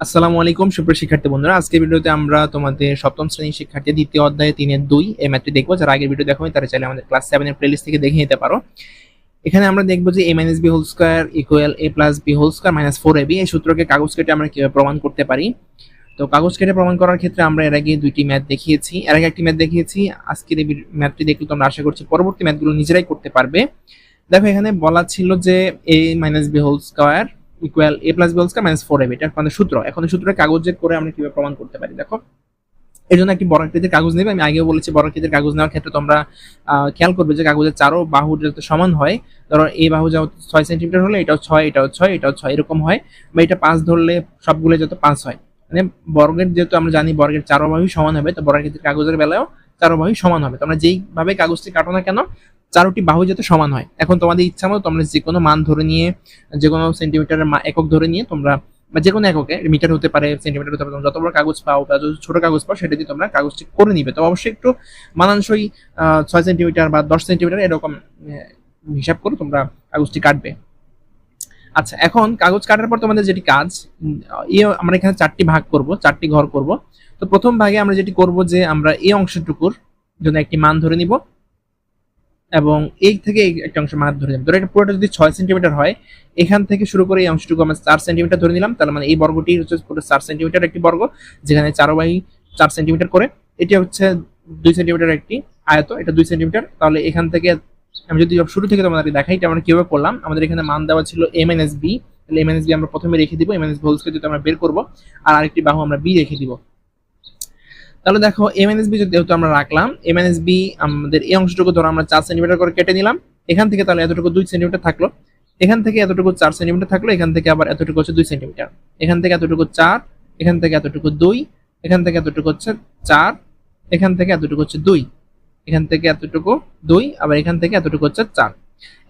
আসসালামু আলাইকুম, সুপ্রিয় শিক্ষার্থী বন্ধুরা। আজকের ভিডিওতে আমরা তোমাদের সপ্তম শ্রেণির শিক্ষার্থী, দ্বিতীয় অধ্যায়ে, তিনের দুই এই ম্যাথটি দেখব। যারা আগের ভিডিও দেখো তারা চাইলে আমাদের ক্লাস সেভেনের প্লেলিস্ট থেকে দেখে নিতে পারো। এখানে আমরা দেখব যে A minus B whole square equal A plus B whole square minus four A B এই সূত্রকে কাগজ কেটে আমরা কীভাবে প্রমাণ করতে পারি? তো কাগজ কেটে প্রমাণ করার ক্ষেত্রে আমরা এর আগে দুইটি ম্যাথ দেখিয়েছি। এর আগে একটি ম্যাথ দেখিয়েছি। আজকের এই ম্যাথটি দেখলে তোমরা আশা করছি পরবর্তী ম্যাথগুলো নিজেরাই করতে পারবে। দেখো এখানে বলা ছিল যে A minus B whole square equal A plus B square minus four AB এটা আমাদের সূত্র। এখন এই সূত্রের কাগজে করে আমরা কীভাবে প্রমাণ করতে পারি, দেখো? এর জন্য একটি বড় আকৃতির কাগজ নেবে। আমি আগেও বলেছি বড় আকৃতির কাগজ নেওয়ার ক্ষেত্রে তোমরা খেয়াল করবে যে কাগজের চারো বাহু যাতে সমান হয়, ধরো এই বাহু যাও ছয় সেন্টিমিটার হলে এটাও ছয় এটাও ছয় এটাও ছয়, এরকম হয়। বা এটা পাঁচ ধরলে সবগুলো যত পাঁচ হয়। মানে বর্গের যেহেতু আমরা জানি বর্গের চারো বাহু সমান হবে, তো বড় আকৃতির কাগজের বেলায়ও চারো বাহু সমান হবে। তোমরা যেইভাবে কাগজটি কাটো না কেন চারোটি বাহু যাতে সমান হয়। এখন তোমাদের ইচ্ছা মতো তোমরা যে কোনো মান ধরে নিয়ে যে কোনো সেন্টিমিটারের একক ধরে নিয়ে তোমরা, বা যে কোনো এককে মিটার হতে পারে সেন্টিমিটার হতে পারে যত বড় কাগজ পাও বা যত ছোট কাগজ পাও, সেটা দিয়ে তোমরা কাগজটি করে নিবে। তো অবশ্যই একটু মানানসই ছয় সেন্টিমিটার বা দশ সেন্টিমিটার এরকম হিসাব করে তোমরা কাগজটি কাটবে। আচ্ছা এখন কাগজ কাটার পর তোমাদের যেটি কাজ ইয়ে আমরা এখানে চারটি ভাগ করব, চারটি ঘর করব। তো প্রথম ভাগে আমরা যেটি করব যে আমরা এই অংশটুকুর জন্য একটি মান ধরে নিব। এবং এই থেকে একটা অংশ মান ধরে নিব ধরো এটা পুরোটা যদি ছয় সেন্টিমিটার হয়, এখান থেকে শুরু করে এই অংশটুকু আমরা চার সেন্টিমিটার ধরে নিলাম। তাহলে মানে এই বর্গটি হচ্ছে পুরো চার সেন্টিমিটার একটি বর্গ, যেখানে চারো বাই চার সেন্টিমিটার করে। এটি হচ্ছে দুই সেন্টিমিটার একটি আয়ত, এটা দুই সেন্টিমিটার তাহলে এখান থেকে আমি যদি শুরু থেকে তোমাদেরকে দেখাই এটা আমরা কীভাবে করলাম, আমাদের এখানে মান দেওয়া ছিল এম এন এস বি তাহলে এম এন এস বি আমরা প্রথমে রেখে দিব। এম এন এস ভোলসকে যদি আমরা বের করব, আর আরেকটি বাহু আমরা বি রেখে দিব। তাহলে দেখো এম এন এস বি যেহেতু আমরা রাখলাম এম এন এস বি আমাদের এই অংশটুকু ধরো আমরা চার সেন্টিমিটার করে কেটে নিলাম। এখান থেকে তাহলে এতটুকু দুই সেন্টিমিটার থাকল। এখান থেকে এতটুকু চার সেন্টিমিটার থাকল, এখান থেকে আবার এতটুকু হচ্ছে দুই সেন্টিমিটার এখান থেকে এতটুকু চার, এখান থেকে এতটুকু দুই, এখান থেকে এতটুকু হচ্ছে চার, এখান থেকে এতটুকু হচ্ছে দুই, এখান থেকে এতটুকু দুই, আবার এখান থেকে এতটুকু হচ্ছে চার।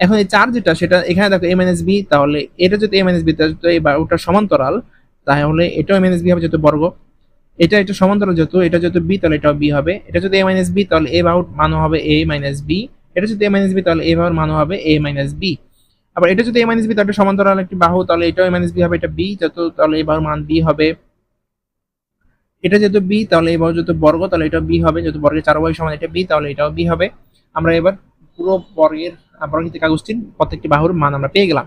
এখন এই চার যেটা, সেটা এখানে দেখো এম বি তাহলে এটা যদি এম এন এস বি বাহুটা সমান্তরাল, তাহলে এটাও এম এন এস বি হবে যেহেতু বর্গ। এটা এটা সমান্তরাল যেহেতু এটা যেহেতু বি তাহলে এটাও বি হবে। এটা যদি এ মাইনাস বি তাহলে এ বাহুর মান হবে এ মাইনাস বি এটা যদি এ মাইনাস বি তাহলে এ বাহুর মান হবে এ মাইনাস বি আবার এটা যদি এ মাইনাস বি তাহলে সমান্তরাল, একটি বাহু, তাহলে এটাও এ মাইনাস বি হবে, এটা বি যত, তাহলে এ বাহুর মান বি হবে। এটা যেহেতু বি তাহলে এই বাহু যেহেতু বর্গ, তাহলে এটা বি হবে। যেহেতু বর্গের চার বাহু সমান, এটা বি তাহলে এটাও বি হবে। আমরা এবার পুরো বর্গের বর্গক্ষেত্রের কাগজটির প্রত্যেকটি বাহুর মান আমরা পেয়ে গেলাম।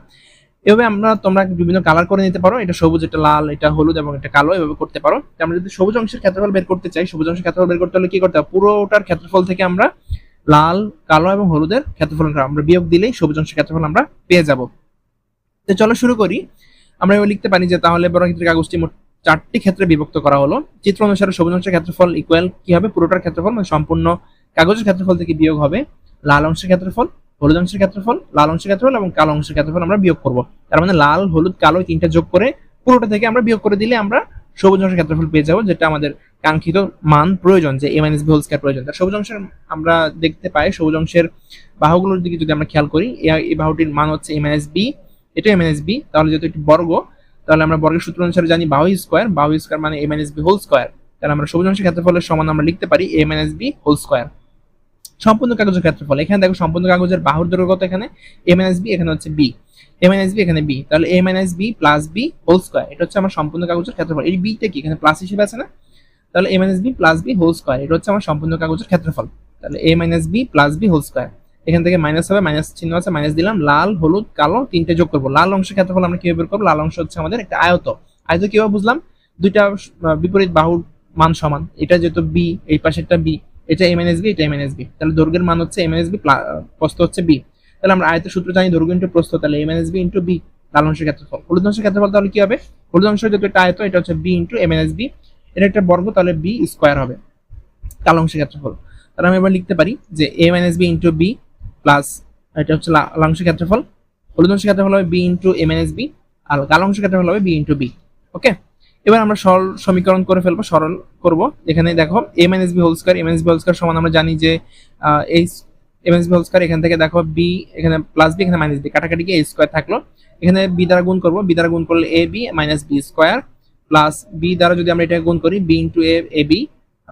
এভাবে আমরা তোমরা বিভিন্ন কালার করে নিতে পারো। এটা সবুজ, এটা লাল, এটা হলুদ এবং এটা কালো এভাবে করতে পারো। আমরা যদি সবুজ অংশের ক্ষেত্রফল বের করতে চাই, সবুজ অংশের ক্ষেত্রফল বের করতে হলে কি করতে হবে? পুরোটার ক্ষেত্রফল থেকে আমরা লাল, কালো এবং হলুদের ক্ষেত্রফল আমরা বিয়োগ দিলেই সবুজ অংশের ক্ষেত্রফল আমরা পেয়ে যাব। তো চলো শুরু করি। আমরা এবার লিখতে পারি যে তাহলে বর্গক্ষেত্রের কাগজটি মোট চারটি ক্ষেত্রে বিভক্ত করা হলো। চিত্র অনুসারে সবুজ অংশের ক্ষেত্রফল ইকুয়াল কি হবে? পুরোটার ক্ষেত্রফল মানে সম্পূর্ণ কাগজের ক্ষেত্রফল থেকে বিয়োগ হবে। লাল অংশের ক্ষেত্রফল হলুদ অংশের ক্ষেত্রফল, লাল অংশের ক্ষেত্রফল এবং কালো অংশের ক্ষেত্রফল আমরা বিয়োগ করব। তার মানে লাল, হলুদ, কালো তিনটা যোগ করে পুরোটা থেকে আমরা বিয়োগ করে দিলে আমরা সবুজ অংশের ক্ষেত্রফল পেয়ে যাব, যেটা আমাদের কাঙ্ক্ষিত মান প্রয়োজন, যে A minus B whole square প্রয়োজন। তার সবুজ অংশের আমরা দেখতে পাই, সবুজ অংশের বাহুগুলোর দিকে যদি আমরা খেয়াল করি এই বাহুটির মান হচ্ছে এ মাইনাস বি এটা এ মাইনাস বি তাহলে যেহেতু একটি বর্গ, তাহলে আমরা বর্গের সূত্র অনুসারে জানি বাহু স্কোয়ার বাহু স্কোয়ার মানে A minus B whole square তাহলে আমরা সবুজ অংশের ক্ষেত্রফলের সমান আমরা লিখতে পারি A minus B whole square সম্পূর্ণ কাগজের ক্ষেত্রফল। এখানে দেখো সম্পূর্ণ কাগজের বাহুর দৈর্ঘ্য কত এখানে? এ মাইনাস বি এখানে হচ্ছে বি এ মাইনাস বি এখানে বি তাহলে A minus B plus B whole square এটা হচ্ছে আমার সম্পূর্ণ কাগজের ক্ষেত্রফল। এই বিটা কি? এখানে প্লাস হিসেবে আছে না? তাহলে A minus B plus B whole square এটা হচ্ছে আমার সম্পূর্ণ কাগজের ক্ষেত্রফল। তাহলে A minus B plus B whole square এখান থেকে মাইনাস হবে মাইনাস চিহ্ন আছে মাইনাস দিলাম। লাল, হলুদ, কালো তিনটে যোগ করব। লাল অংশের ক্ষেত্রফল আমরা কীভাবে বের করব? লাল অংশ হচ্ছে আমাদের একটা আয়ত। আয়ত কীভাবে বুঝলাম? দুইটা বিপরীত বাহুর মান সমান। এটা যেহেতু বি এই পাশেরটা বি এটা এম এন এস এটা এম এন এস বি তাহলে দৈর্ঘ্যের মান হচ্ছে এম এন এস বি প্রস্থ হচ্ছে বি তাহলে আমরা আয়তের সূত্র জানি দৈর্ঘ্য ইন্টু প্রস্থ, তাহলে M N S B into B লাল অংশের ক্ষেত্রফল। হলুদ অংশের ক্ষেত্রফল তাহলে কি হবে? হলুদ অংশ যেহেতু একটা আয়ত এটা হচ্ছে B into M N S B এটা একটা বর্গ তাহলে বি স্কোয়ার হবে, কালো অংশের ক্ষেত্রফল। তাহলে আমি এবার লিখতে পারি যে A minus B into B plus এটা হচ্ছে লাল অংশের ক্ষেত্রফল। হলুদ অংশের ক্ষেত্রফল হবে B into M N S B আর কালো অংশের ক্ষেত্রফল হবে বি ইন্টু বি ওকে এবার আমরা সরল সমীকরণ করে ফেলব, সরল করব। এখানে দেখো M N S B whole square M N S B whole square সমান আমরা জানি যে এই M S B whole square এখান থেকে দেখো বি এখানে প্লাস বি এখানে মাইনাস বি কাটাকাটি এ স্কোয়ার থাকল। এখানে বি দ্বারা গুণ করব বি দ্বারা গুণ করলে A B minus B square plus B দ্বারা যদি আমরা এটা গুণ করি B into A A B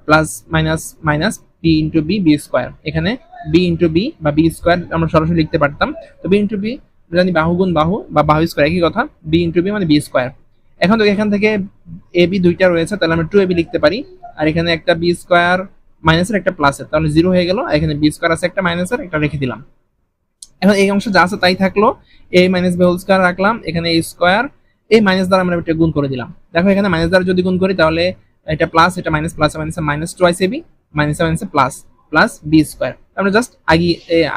plus minus minus B into B B square এখানে বি ইন্টু বি বা বি স্কোয়ার আমরা সরাসরি লিখতে পারতাম। তো বি ইন্টু বি জানি বাহু গুণ বাহু বা বাহু স্কোয়ার একই কথা বি ইন্টু বি মানে বি স্কোয়ার এখন তো এখান থেকে এ বি দুইটা রয়েছে, তাহলে আমরা টু এ বি লিখতে পারি। আর এখানে একটা বি স্কোয়ার মাইনাসের একটা প্লাসের তাহলে জিরো হয়ে গেল এখানে বি স্কোয়ার আছে একটা মাইনাসের একটা রেখে দিলাম। এখন এই অংশ যা আছে তাই থাকল A minus B whole square রাখলাম, এখানে এ স্কোয়ার এই মাইনাস দ্বারা আমরা এটা গুণ করে দিলাম। দেখো এখানে মাইনাস দ্বারা যদি গুণ করি, তাহলে এটা প্লাস এটা minus plus minus minus twice AB minus minus plus plus B square আমরা জাস্ট আগে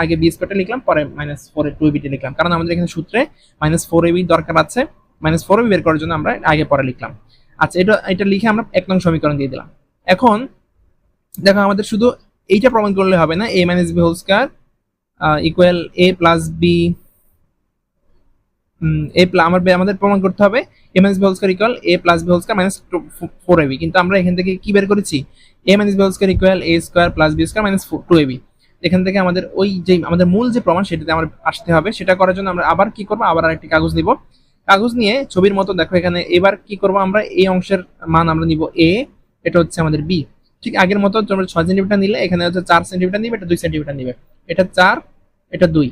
আগে বি স্কোয়ারটা লিখলাম, পরে মাইনাস ফোর টু বিটা লিখলাম। কারণ আমাদের এখানে সূত্রে মাইনাস ফোর এবি দরকার আছে। মাইনাস ফোর বের করার জন্য আমরা আগে পরে লিখলাম। আচ্ছা এটা এটা লিখে আমরা এক নং সমীকরণ দিয়ে দিলাম। এখন, দেখো আমাদের শুধু এইটা প্রমাণ করলে হবে না A minus B whole square equal A plus B এ আমার আমাদের প্রমাণ করতে হবে A minus B whole square equal A plus B whole square minus four AB কিন্তু আমরা এখান থেকে কি বের করেছি? A minus B whole square equal A square plus B square minus two AB এখান থেকে আমাদের ওই যে আমাদের মূল যে প্রমাণ সেটাতে আমার আসতে হবে, সেটা করার জন্য আমরা আবার কি করব? আবার আরেকটি কাগজ নিব কাগজ নিয়ে ছবির মতো দেখো, এখানে এবার কি করব আমরা? এই অংশের মান আমরা নিব এ, এটা হচ্ছে আমাদের বি। ঠিক আগের মতো তোমরা ছয় সেন্টিমিটার নিলে, এখানে হচ্ছে চার সেন্টিমিটার নিবে, এটা দুই সেন্টিমিটার নিবে। এটা চার, এটা দুই।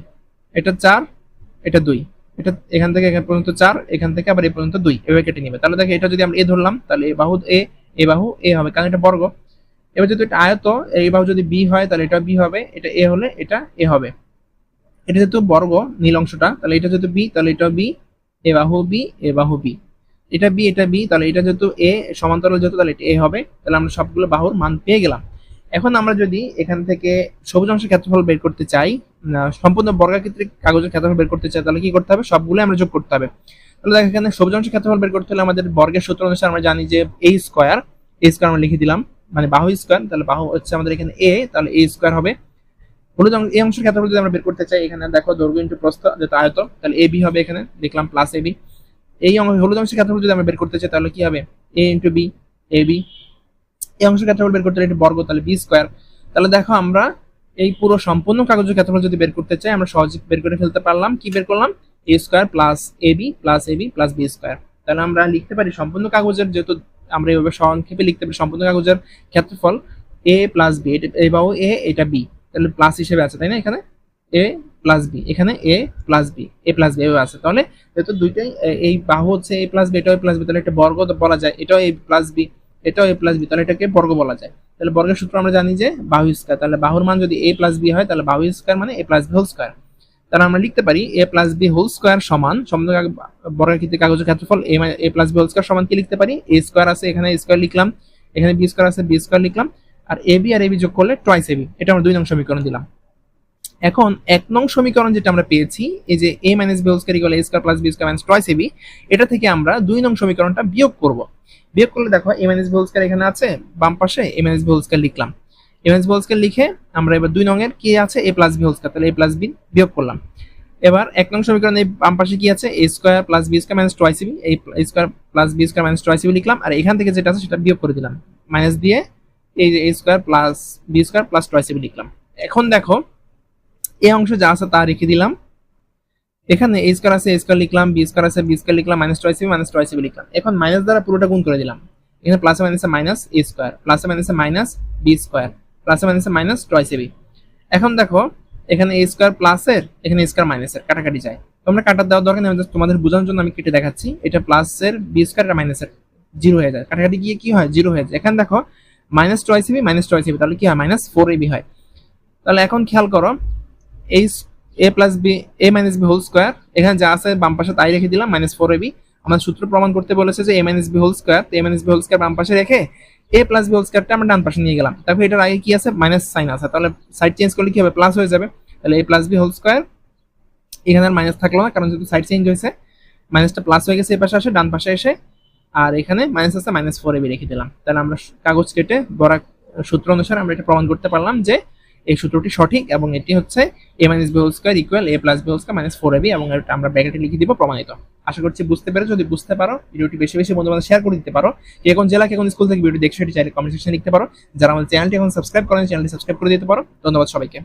এটা চার, এটা দুই। এটা এখান থেকে এখান পর্যন্ত চার, এখান থেকে আবার এই পর্যন্ত দুই। এভাবে কেটে নিবে। তাহলে দেখো, এটা যদি আমরা এ ধরলাম, তাহলে এ বাহু এ এ বাহু এ হবে, কারণ এটা বর্গ। এবার যদি এটা আয়ত, এই বাহু যদি বি হয়, তাহলে এটা বি হবে, এটা এ হলে এটা এ হবে। এটা যেহেতু বর্গ, নীল অংশটা, তাহলে এটা যেহেতু বি, তাহলে এটা বি। এ বাহু বি, এ বাহু বি। এটা বি এটা বি, তাহলে এটা যেহেতু এ, সমান্তরাল যেহেতু, তাহলে এটা এ হবে। তাহলে আমরা সবগুলো বাহুর মান পেয়ে গেলাম। এখন আমরা যদি এখান থেকে সবুজ অংশের ক্ষেত্রফল বের করতে চাই সম্পূর্ণ বর্গাকৃতির কাগজের ক্ষেত্রফল বের করতে চাই, তাহলে কি করতে হবে? সবগুলো আমরা যোগ করতে হবে। তাহলে দেখো এখানে সবুজ অংশের ক্ষেত্রফল বের করতে হলে আমাদের বর্গের সূত্র অনুসারে আমরা জানি যে এ স্কোয়ার এ স্কোয়ার আমরা লিখে দিলাম মানে বাহু স্কোয়ার, তাহলে বাহু হচ্ছে আমাদের এখানে এ, তাহলে এ স্কোয়ার হবে হলুদ এই অংশের ক্ষেত্রফল যদি আমরা বের করতে চাই, এখানে দেখো দৈর্ঘ্য ইন্টু প্রস্থ যেটা আয়ত তাহলে বি হবে এখানে, দেখলাম প্লাস এ বি এই অংশ হলুদ অংশের ক্ষেত্রফল যদি আমরা বের করতে চাই, তাহলে কি হবে? A into B A B এই অংশের ক্ষেত্রফল বের করতে হলে বর্গ, তাহলে বি স্কোয়ার তাহলে দেখো আমরা এই পুরো সম্পূর্ণ কাগজের ক্ষেত্রফল যদি বের করতে চাই, আমরা সহজে বের করে ফেলতে পারলাম। কি বের করলাম? A square plus A B plus A B plus B square তাহলে আমরা লিখতে পারি সম্পূর্ণ কাগজের, যেহেতু আমরা এইভাবে সংক্ষেপে লিখতে পারি সম্পূর্ণ কাগজের ক্ষেত্রফল এ প্লাস বি এই বাহু এ এটা বি তাহলে প্লাস হিসেবে আছে তাই না এখানে এ প্লাস বি এখানে A plus B A plus B আছে তাহলে যেহেতু দুইটাই এই বাহু হচ্ছে এ প্লাস বি এটাও প্লাস বি তাহলে একটা বর্গ বলা যায় এটাও এ প্লাস বি এটাও এ প্লাস বি তাহলে এটাকে বর্গ বলা যায় তাহলে বর্গের সূত্র আমরা জানি যে বাহু স্কয়ার তাহলে বাহুর মান যদি এ প্লাস বি হয় তাহলে বাহু স্কয়ার মানে A plus B whole square তাহলে আমরা লিখতে পারি A plus B whole square সমান সমুদ্র বর্গাকৃতির কাগজের ক্ষেত্রফল A A plus B whole square সমান কি লিখতে পারি এ স্কয়ার আছে এখানে স্কয়ার লিখলাম এখানে বি স্কয়ার আছে বি স্কয়ার লিখলাম আর A B R A B যোগ করলে টয়েস এ বি এটা আমরা দুই নং সমীকরণ দিলাম। এখন এক নং সমীকরণ যেটা আমরা পেয়েছি, এই যে A minus B whole square equal A square plus B square minus twice A B এটা থেকে আমরা দুই নং সমীকরণটা বিয়োগ করব। বিয়োগ করলে দেখো A minus B whole square এখানে আছে, বাম পাশে A minus B whole square লিখলাম। A minus B whole square লিখে আমরা এবার দুই নংয়ের কি আছে A plus B whole square তাহলে এ প্লাস বি বিয়োগ করলাম। এবার এক নং সমীকরণ এই বাম পাশে কি আছে A square plus B square minus twice B এই square plus B square minus twice B লিখলাম, আর এখান থেকে যেটা আছে সেটা বিয়োগ করে দিলাম। মাইনাস দিয়ে এই যে A square plus B square plus twice B লিখলাম। এখন দেখো, এই অংশ যা আছে তা রেখে দিলাম। এখানে এ স্কয়ার আছে এ স্কয়ার লিখলাম বি স্কয়ার আছে বি স্কয়ার লিখলাম minus twice B minus twice B লিখলাম। এখন মাইনাস দ্বারা পুরোটা গুণ করে দিলাম। এখানে প্লাসে মাইনাসে মাইনাস এ স্কয়ার প্লাসে মাইনাসে মাইনাস বি স্কয়ার প্লাসে মাইনাসে মাইনাস টয়েস বি এখন দেখো, এখানে এ স্কয়ার প্লাসের এখানে স্কয়ার মাইনাসের কাটাকাটি যায়। তোমরা কাটার দেওয়ার দরকার নেই তোমাদের বোঝানোর জন্য আমি কেটে দেখাচ্ছি। এটা প্লাসের বি স্কয়ার মাইনাসের জিরো হয়ে যায়। কাটাকাটি গিয়ে কি হয়? জিরো হয়ে যায়। এখানে দেখো minus twice B minus twice B তাহলে কি হয়? মাইনাস ফোর এবি হয়। তাহলে এখন খেয়াল করো এই A plus B A minus B whole square এখানে যা আছে বাম পাশে তাই রেখে দিলাম মাইনাস ফোর এবি আমার সূত্র প্রমাণ করতে বলেছে যে A minus B whole square A minus B whole square বাম পাশে রেখে এ প্লাস বি হোল স্কোয়ারটা আমরা ডান পাশে নিয়ে গেলাম। তারপর এটার আগে কি আছে? মাইনাস সাইন আছে। তাহলে সাইড চেঞ্জ করলে কি হবে? প্লাস হয়ে যাবে। তাহলে A plus B whole square এখানে আর মাইনাস থাকল না, কারণ যেহেতু সাইড চেঞ্জ হয়েছে মাইনাসটা প্লাস হয়ে গেছে, এ পাশে আসে, ডান পাশে এসে আর এখানে মাইনাস আছে মাইনাস ফোর এবি রেখে দিলাম। তাহলে আমরা কাগজ কেটে বড় সূত্র অনুসারে আমরা এটা প্রমাণ করতে পারলাম যে এই সূত্রটি সঠিক এবং এটি হচ্ছে A minus B whole square equal A plus B whole square minus four AB এবং এটা আমরা ব্র্যাকেটে লিখে দিব প্রমাণিত। আশা করছি বুঝতে পেরে যদি বুঝতে পারো, ভিডিওটি বেশি বেশি বন্ধু বান্ধব শেয়ার করে দিতে পারো। কে কোন জেলা, কে কোন স্কুল থেকে ভিডিও দেখছ সেটি চাইলে কমেন্ট সেকশনে লিখতে পারো। যারা আমাদের চ্যানেলটি এখন সাবস্ক্রাইব করেন চ্যানেলটি সাবস্ক্রাইব করে দিতে পারো। ধন্যবাদ সবাইকে।